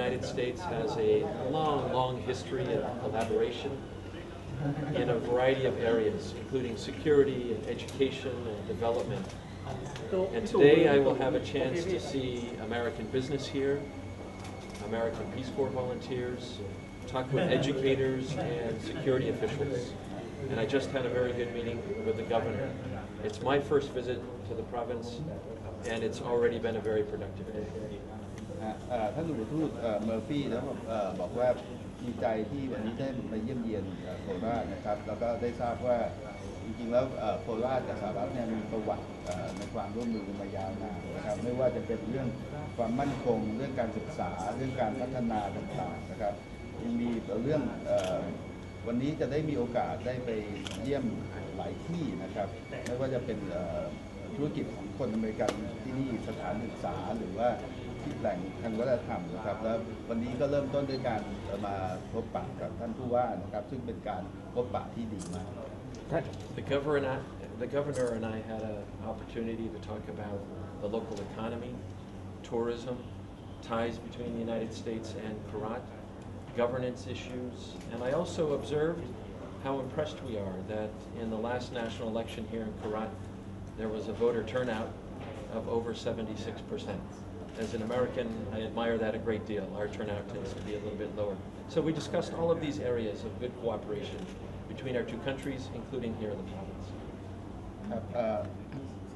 United States has a long, long history of collaboration in a variety of areas, including security and education and development. And today I will have a chance to see American business here, American Peace Corps volunteers, talk with educators and security officials. And I just had a very good meeting with the governor. It's my first visit to the province, and it's already been a very productive day. อ่าอ่าท่านอุปทูตเอ่อเมอร์ฟี่แล้วเอ่อบอกว่าดีใจที่วันนี้ได้มาเยี่ยมเยียนเอ่อโค ราชนะครับแล้วก็ได้ทราบว่าจริงๆแล้วโคราชกับสหรัฐเนี่ยมีประวัติในความร่วมมือกันมายาวนานนะครับไม่ว่าจะเป็นเรื่องความมั่นคงเรื่องการศึกษาเรื่องการพัฒนาต่างๆนะครับยังมีเรื่องวันนี้จะได้มีโอกาสได้ไปเยี่ยมหลายที่นะครับไม่ว่าจะเป็น ธุรกิจของคนอเมริกันที่นี่สถานศึกษาหรือว่าที่แหล่งทางวัฒนธรรมนะครับ แล้ววันนี้ก็เริ่มต้นด้วยการมาพบปะกับท่านผู้ว่านะครับ ซึ่งเป็นการพบปะที่ดีมาก The governor, and I, the governor and I had an opportunity to talk about the local economy, tourism, ties between the United States and Karat, governance issues, and I also observed how impressed we are that in the last national election here in Karat, there was a voter turnout of over 76%. As an American, I admire that a great deal. Our turnout tends to be a little bit lower. So we discussed all of these areas of good cooperation between our two countries, including here in the province. ครับเอ่อ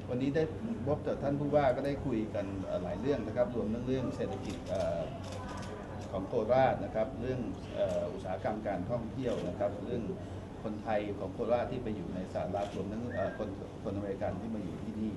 วันนี้ได้พบกับท่านผู้ว่าก็ได้คุยกันเอ่อหลายเรื่องนะครับ รวมทั้งเรื่องเศรษฐกิจเอ่อของโคราชนะครับ เรื่องเอ่ออุตสาหกรรมการท่องเที่ยวนะครับ เรื่อง คนไทยของโคราชที่ไปอยู่ในสหรัฐรวมทั้งคนคนอเมริกันที่มาอยู่ที่นี่